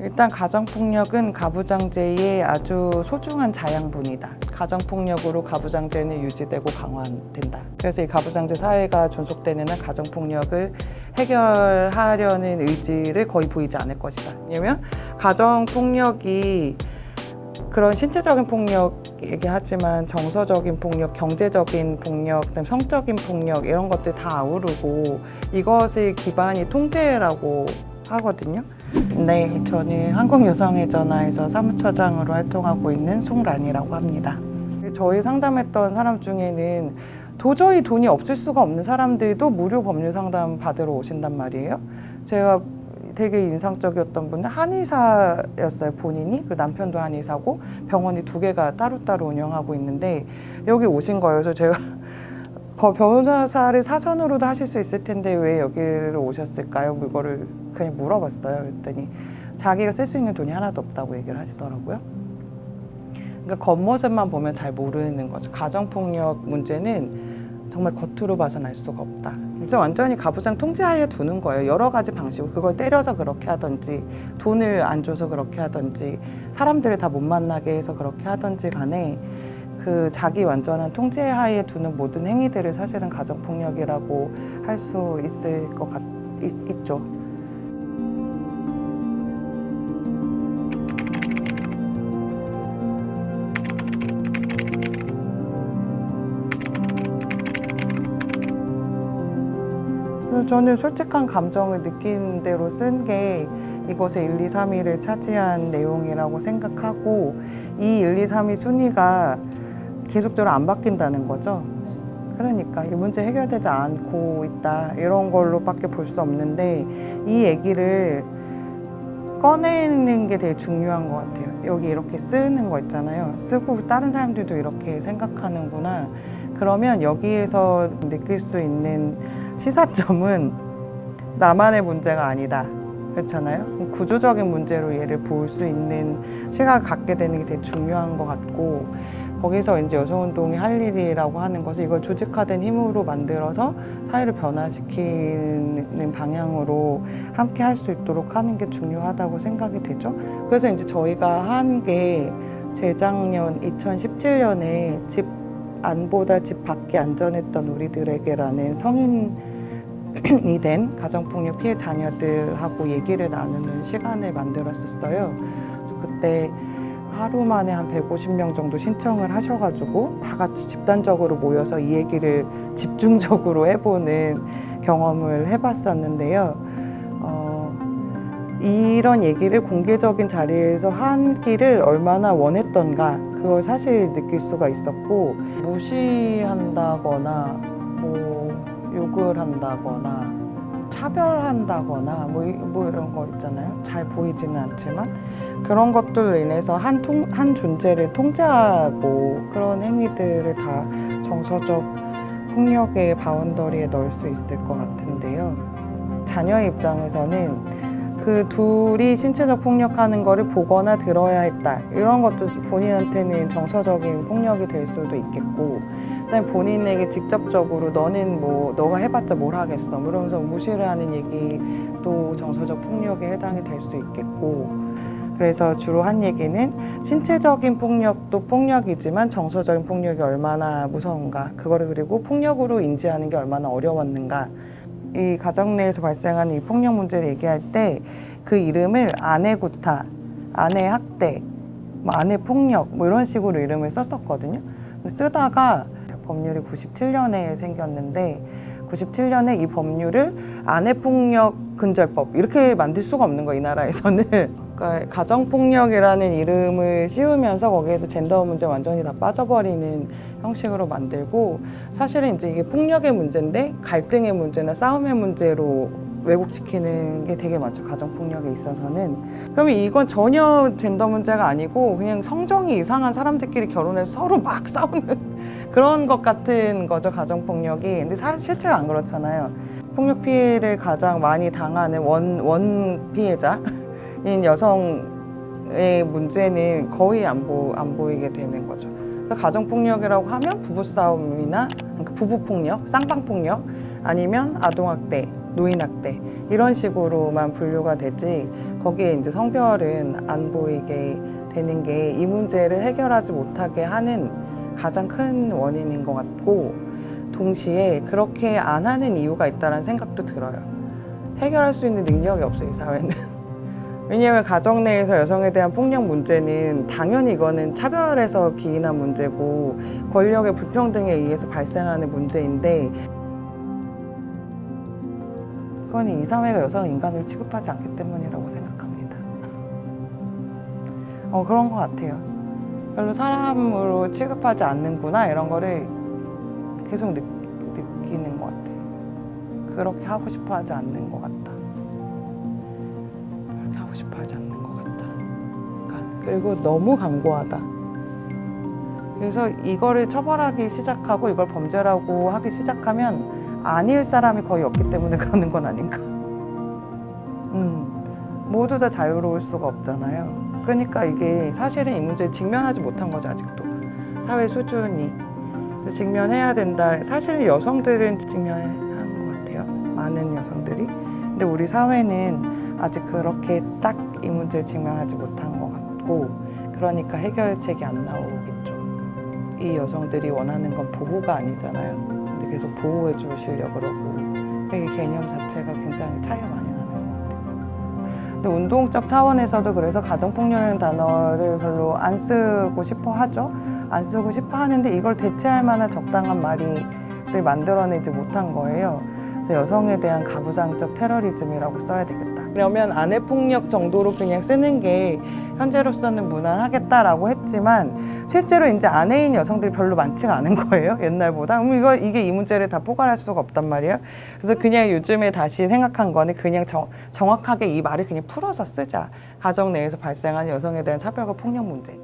일단 가정폭력은 가부장제의 아주 소중한 자양분이다. 가정폭력으로 가부장제는 유지되고 강화된다. 그래서 이 가부장제 사회가 존속되는 한 가정폭력을 해결하려는 의지를 거의 보이지 않을 것이다. 왜냐면 가정폭력이 그런 신체적인 폭력 얘기하지만 정서적인 폭력, 경제적인 폭력, 그다음 성적인 폭력 이런 것들 다 아우르고 이것의 기반이 통제라고 하거든요. 네, 저는 한국여성의 전화에서 사무처장으로 활동하고 있는 송란이라고 합니다. 저희 상담했던 사람 중에는 도저히 돈이 없을 수가 없는 사람들도 무료 법률 상담 받으러 오신단 말이에요. 제가 되게 인상적이었던 분은 한의사였어요 본인이 그 남편도 한의사고 병원이 두 개가 따로따로 운영하고 있는데 여기 오신 거예요 그래서 제가 버- 변호사를 사선으로도 하실 수 있을 텐데 왜 여기를 오셨을까요? 뭐 이거를 그냥 물어봤어요 그랬더니 자기가 쓸 수 있는 돈이 하나도 없다고 얘기를 하시더라고요 그러니까 겉모습만 보면 잘 모르는 거죠 가정폭력 문제는 정말 겉으로 봐서는 알 수가 없다. 이제 완전히 가부장 통제하에 두는 거예요. 여러 가지 방식으로 그걸 때려서 그렇게 하든지 돈을 안 줘서 그렇게 하든지 사람들을 다 못 만나게 해서 그렇게 하든지 간에 그 자기 완전한 통제 하에 두는 모든 행위들을 사실은 가정 폭력이라고 할 수 있을 것 같, 있, 있죠. 저는 솔직한 감정을 느낀 대로 쓴 게 이것의 1, 2, 3위를 차지한 내용이라고 생각하고 이 1, 2, 3위 순위가 계속적으로 안 바뀐다는 거죠. 그러니까 이 문제 해결되지 않고 있다 이런 걸로밖에 볼 수 없는데 이 얘기를 꺼내는 게 되게 중요한 것 같아요. 여기 이렇게 쓰는 거 있잖아요. 쓰고 다른 사람들도 이렇게 생각하는구나. 그러면 여기에서 느낄 수 있는 시사점은 나만의 문제가 아니다. 그렇잖아요. 구조적인 문제로 얘를 볼 수 있는 시각을 갖게 되는 게 되게 중요한 것 같고 거기서 이제 여성운동이 할 일이라고 하는 것은 이걸 조직화된 힘으로 만들어서 사회를 변화시키는 방향으로 함께 할 수 있도록 하는 게 중요하다고 생각이 되죠. 그래서 이제 저희가 한 게 재작년 2017년에 집 안보다 집 밖이 안전했던 우리들에게라는 성인이 된 가정폭력 피해 자녀들하고 얘기를 나누는 시간을 만들었었어요. 그래서 그때 하루 만에 한 150명 정도 신청을 하셔가지고 다 같이 집단적으로 모여서 이 얘기를 집중적으로 해보는 경험을 해봤었는데요. 어, 이런 얘기를 공개적인 자리에서 하기를 얼마나 원했던가 그걸 사실 느낄 수가 있었고 무시한다거나 뭐 욕을 한다거나 차별한다거나 뭐, 이- 뭐 이런 거 있잖아요. 잘 보이지는 않지만 그런 것들로 인해서 한, 통, 한 존재를 통제하고 그런 행위들을 다 정서적 폭력의 바운더리에 넣을 수 있을 것 같은데요. 자녀의 입장에서는 그 둘이 신체적 폭력하는 거를 보거나 들어야 했다. 이런 것도 본인한테는 정서적인 폭력이 될 수도 있겠고, 그다음에 본인에게 직접적으로 너는 뭐 너가 해봤자 뭘 하겠어. 뭐 이러면서 무시를 하는 얘기도 정서적 폭력에 해당이 될 수 있겠고, 그래서 주로 한 얘기는 신체적인 폭력도 폭력이지만 정서적인 폭력이 얼마나 무서운가, 그거를 그리고 폭력으로 인지하는 게 얼마나 어려웠는가. 이 가정 내에서 발생하는 이 폭력 문제를 얘기할 때 그 이름을 아내 구타, 아내 학대, 뭐 아내 폭력 뭐 이런 식으로 이름을 썼었거든요. 쓰다가 법률이 97년에 생겼는데 97년에 이 법률을 아내 폭력 근절법 이렇게 만들 수가 없는 거이 나라에서는. 그러니까 가정 폭력이라는 이름을 씌우면서 거기에서 젠더 문제 완전히 다 빠져버리는 형식으로 만들고 사실은 이제 이게 폭력의 문제인데 갈등의 문제나 싸움의 문제로 왜곡시키는 게 되게 많죠 가정 폭력에 있어서는. 그러면 이건 전혀 젠더 문제가 아니고 그냥 성정이 이상한 사람들끼리 결혼해서 서로 막 싸우는 그런 것 같은 거죠 가정 폭력이. 근데 사실 실체가 안 그렇잖아요. 폭력 피해를 가장 많이 당하는 원, 원 피해자인 여성의 문제는 거의 안, 보, 안 보이게 되는 거죠. 그래서 가정폭력이라고 하면 부부싸움이나 그러니까 부부폭력, 쌍방폭력 아니면 아동학대, 노인학대 이런 식으로만 분류가 되지 거기에 이제 성별은 안 보이게 되는 게 이 문제를 해결하지 못하게 하는 가장 큰 원인인 것 같고 동시에 그렇게 안 하는 이유가 있다는 생각도 들어요. 해결할 수 있는 능력이 없어요, 이 사회는. 왜냐하면 가정 내에서 여성에 대한 폭력 문제는 당연히 이거는 차별에서 기인한 문제고 권력의 불평등에 의해서 발생하는 문제인데 그건 이 사회가 여성을 인간으로 취급하지 않기 때문이라고 생각합니다. 어 그런 것 같아요. 별로 사람으로 취급하지 않는구나 이런 거를 계속 느, 느끼는 것 같아요. 그렇게 하고 싶어 하지 않는 것 같다. 그렇게 하고 싶어 하지 않는 것 같다. 약간 그리고 너무 강고하다. 그래서 이거를 처벌하기 시작하고 이걸 범죄라고 하기 시작하면 아닐 사람이 거의 없기 때문에 그러는 건 아닌가. 음, 모두 다 자유로울 수가 없잖아요. 그러니까 이게 사실은 이 문제에 직면하지 못한 거죠, 아직도. 사회 수준이. 직면해야 된다. 사실은 여성들은 직면한 것 같아요. 많은 여성들이. 근데 우리 사회는 아직 그렇게 딱 이 문제에 직면하지 못한 것 같고, 그러니까 해결책이 안 나오겠죠. 이 여성들이 원하는 건 보호가 아니잖아요. 근데 계속 보호해 주시려 그러고 이 개념 자체가 굉장히 차이가 많이 같아요. 근데 운동적 차원에서도 그래서 가정폭력이라는 단어를 별로 안 쓰고 싶어 하죠. 안 쓰고 싶어 하는데 이걸 대체할 만한 적당한 말을 만들어내지 못한 거예요. 그래서 여성에 대한 가부장적 테러리즘이라고 써야 되겠다. 그러면 아내 폭력 정도로 그냥 쓰는 게 현재로서는 무난하겠다라고 했지만 실제로 이제 아내인 여성들이 별로 많지가 않은 거예요 옛날보다. 그럼 이거 이게 이 문제를 다 포괄할 수가 없단 말이에요. 그래서 그냥 요즘에 다시 생각한 거는 그냥 정, 정확하게 이 말을 그냥 풀어서 쓰자. 가정 내에서 발생하는 여성에 대한 차별과 폭력 문제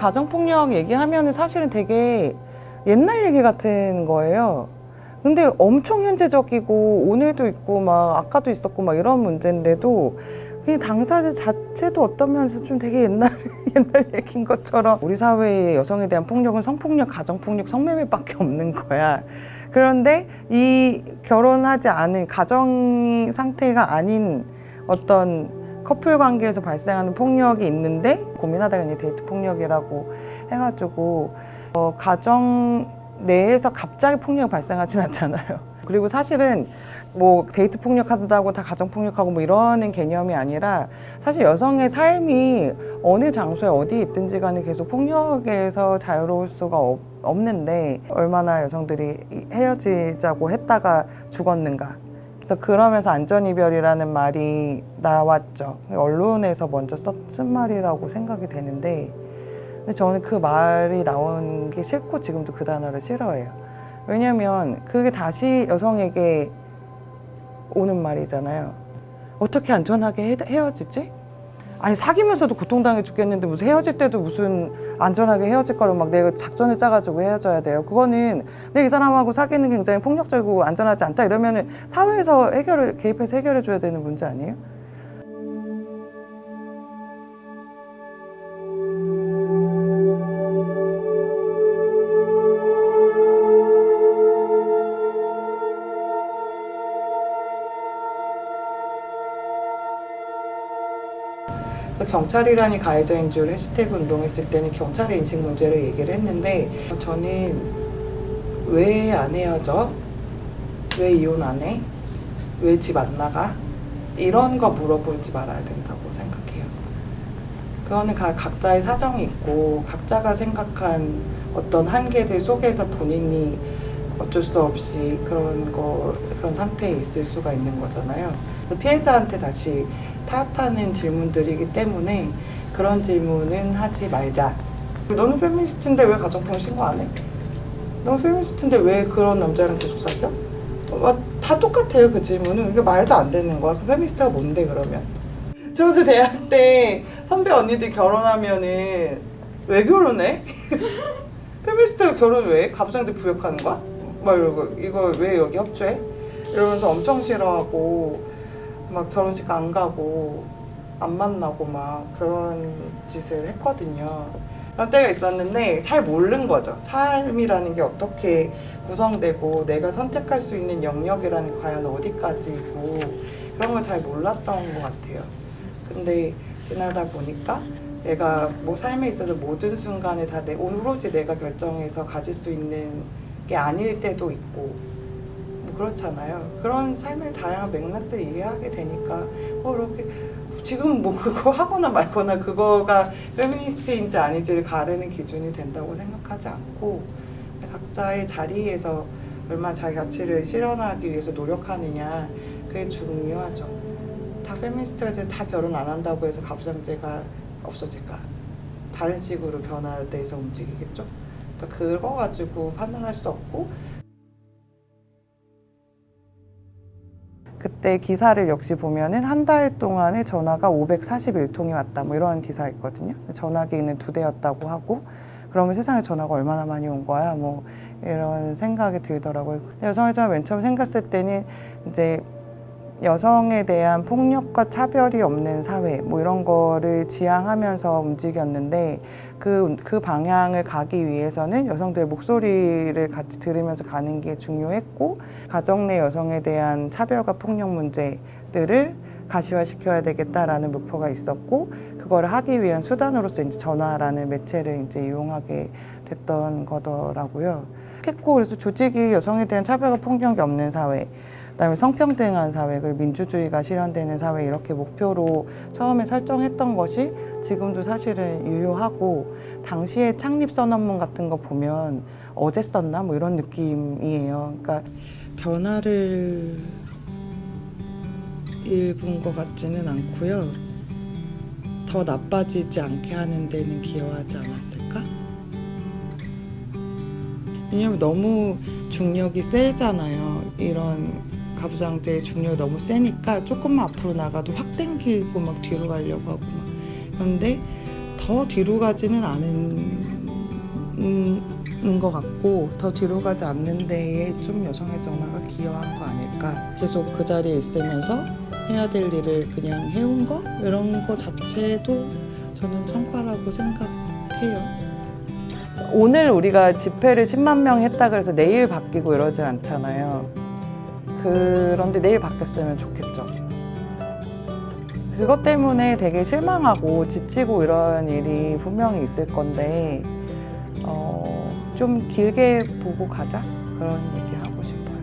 가정폭력 얘기하면은 사실은 되게 옛날 얘기 같은 거예요. 근데 엄청 현재적이고 오늘도 있고 막 아까도 있었고 막 이런 문제인데도 그냥 당사자 자체도 어떤 면에서 좀 되게 옛날 옛날 얘기인 것처럼 우리 사회의 여성에 대한 폭력은 성폭력, 가정폭력, 성매매밖에 없는 거야. 그런데 이 결혼하지 않은 가정이 상태가 아닌 어떤 커플 관계에서 발생하는 폭력이 있는데 고민하다가 이제 데이트 폭력이라고 해가지고 어, 가정 내에서 갑자기 폭력이 발생하진 않잖아요. 그리고 사실은 뭐 데이트 폭력한다고 다 가정 폭력하고 뭐 이러는 개념이 아니라 사실 여성의 삶이 어느 장소에 어디 있든지 간에 계속 폭력에서 자유로울 수가 없, 없는데 얼마나 여성들이 이- 헤어지자고 했다가 죽었는가. 그래서 그러면서 안전이별이라는 말이 나왔죠. 언론에서 먼저 썼- 쓴 말이라고 생각이 되는데 근데 저는 그 말이 나온 게 싫고 지금도 그 단어를 싫어해요. 왜냐면 그게 다시 여성에게 오는 말이잖아요. 어떻게 안전하게 헤- 헤어지지? 아니 사귀면서도 고통당해 죽겠는데 무슨 헤어질 때도 무슨 안전하게 헤어질 거를 막 내가 작전을 짜가지고 헤어져야 돼요. 그거는 내 이 사람하고 사귀는 게 굉장히 폭력적이고 안전하지 않다 이러면은 사회에서 해결을 개입해서 해결해 줘야 되는 문제 아니에요? 그래서 경찰이란이 가해자인 줄 해시태그 운동했을 때는 경찰의 인식 문제를 얘기를 했는데 저는 왜 안 헤어져? 왜 이혼 안 해? 왜 집 안 나가? 이런 거 물어보지 말아야 된다고 생각해요. 그거는 가- 각자의 사정이 있고 각자가 생각한 어떤 한계들 속에서 본인이 어쩔 수 없이 그런 거 그런 상태에 있을 수가 있는 거잖아요. 그 피해자한테 다시 탓하는 질문들이기 때문에 그런 질문은 하지 말자. 너는 페미니스트인데 왜 가정폭력 신고 안 해? 너는 페미니스트인데 왜 그런 남자랑 계속 사겨? 어, 다 똑같아요 그 질문은. 이게 말도 안 되는 거야. 그 페미니스트가 뭔데 그러면? 저도 대학 때 선배 언니들 결혼하면은 왜 결혼해? 페미니스트가 결혼 왜 해? 가부장제 부역하는 거야? 막 이러고 이거 왜 여기 협조해? 이러면서 엄청 싫어하고 막 결혼식 안 가고 안 만나고 막 그런 짓을 했거든요. 그런 때가 있었는데 잘 모르는 거죠. 삶이라는 게 어떻게 구성되고 내가 선택할 수 있는 영역이라는 게 과연 어디까지고 그런 걸 잘 몰랐던 것 같아요. 근데 지나다 보니까 내가 뭐 삶에 있어서 모든 순간에 다 내, 오로지 내가 결정해서 가질 수 있는 게 아닐 때도 있고 뭐 그렇잖아요. 그런 삶의 다양한 맥락들 이해하게 되니까 뭐 이렇게 지금 뭐 그거 하거나 말거나 그거가 페미니스트인지 아닌지를 가르는 기준이 된다고 생각하지 않고 각자의 자리에서 얼마나 자기 가치를 실현하기 위해서 노력하느냐 그게 중요하죠. 다 페미니스트가 이제 다 결혼 안 한다고 해서 가부장제가 없어질까? 다른 식으로 변화돼서 움직이겠죠. 그러니까 그거 가지고 판단할 수 없고 그때 기사를 역시 보면은 한 달 동안에 전화가 541통이 왔다 뭐 이런 기사 있거든요. 전화기는 두 대였다고 하고 그러면 세상에 전화가 얼마나 많이 온 거야 뭐 이런 생각이 들더라고요. 여성의전 맨 처음 생겼을 때는 이제 여성에 대한 폭력과 차별이 없는 사회 뭐 이런 거를 지향하면서 움직였는데 그, 그 방향을 가기 위해서는 여성들의 목소리를 같이 들으면서 가는 게 중요했고 가정 내 여성에 대한 차별과 폭력 문제들을 가시화시켜야 되겠다라는 목표가 있었고 그거를 하기 위한 수단으로서 이제 전화라는 매체를 이제 이용하게 됐던 거더라고요. 했고 그래서 조직이 여성에 대한 차별과 폭력이 없는 사회 그다음에 성평등한 사회, 그리고 민주주의가 실현되는 사회 이렇게 목표로 처음에 설정했던 것이 지금도 사실은 유효하고 당시에 창립 선언문 같은 거 보면 어제 썼나 뭐 이런 느낌이에요. 그러니까 변화를 일군 것 같지는 않고요. 더 나빠지지 않게 하는 데는 기여하지 않았을까? 왜냐면 너무 중력이 세잖아요. 이런 가부장제의 중력이 너무 세니까 조금만 앞으로 나가도 확 당기고 막 뒤로 가려고 하고 막 그런데 더 뒤로 가지는 않은 것 같고 더 뒤로 가지 않는 데에 좀 여성의 전화가 기여한 거 아닐까 계속 그 자리에 있으면서 해야 될 일을 그냥 해온 거 이런 거 자체도 저는 성과라고 생각해요. 오늘 우리가 집회를 10만 명 했다 그래서 내일 바뀌고 이러진 않잖아요. 그런데 내일 바뀌었으면 좋겠죠. 그것 때문에 되게 실망하고 지치고 이런 일이 분명히 있을 건데 어, 좀 길게 보고 가자 그런 얘기 하고 싶어요.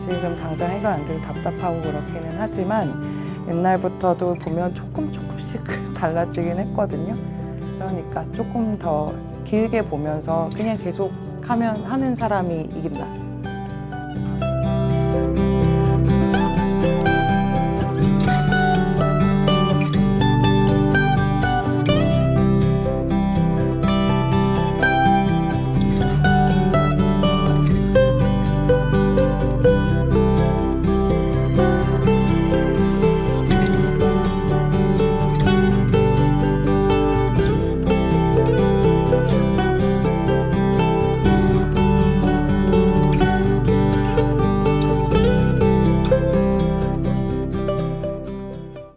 지금 당장 해결 안 돼서 답답하고 그렇기는 하지만 옛날부터도 보면 조금 조금씩 달라지긴 했거든요. 그러니까 조금 더 길게 보면서 그냥 계속 하면 하는 사람이 이긴다.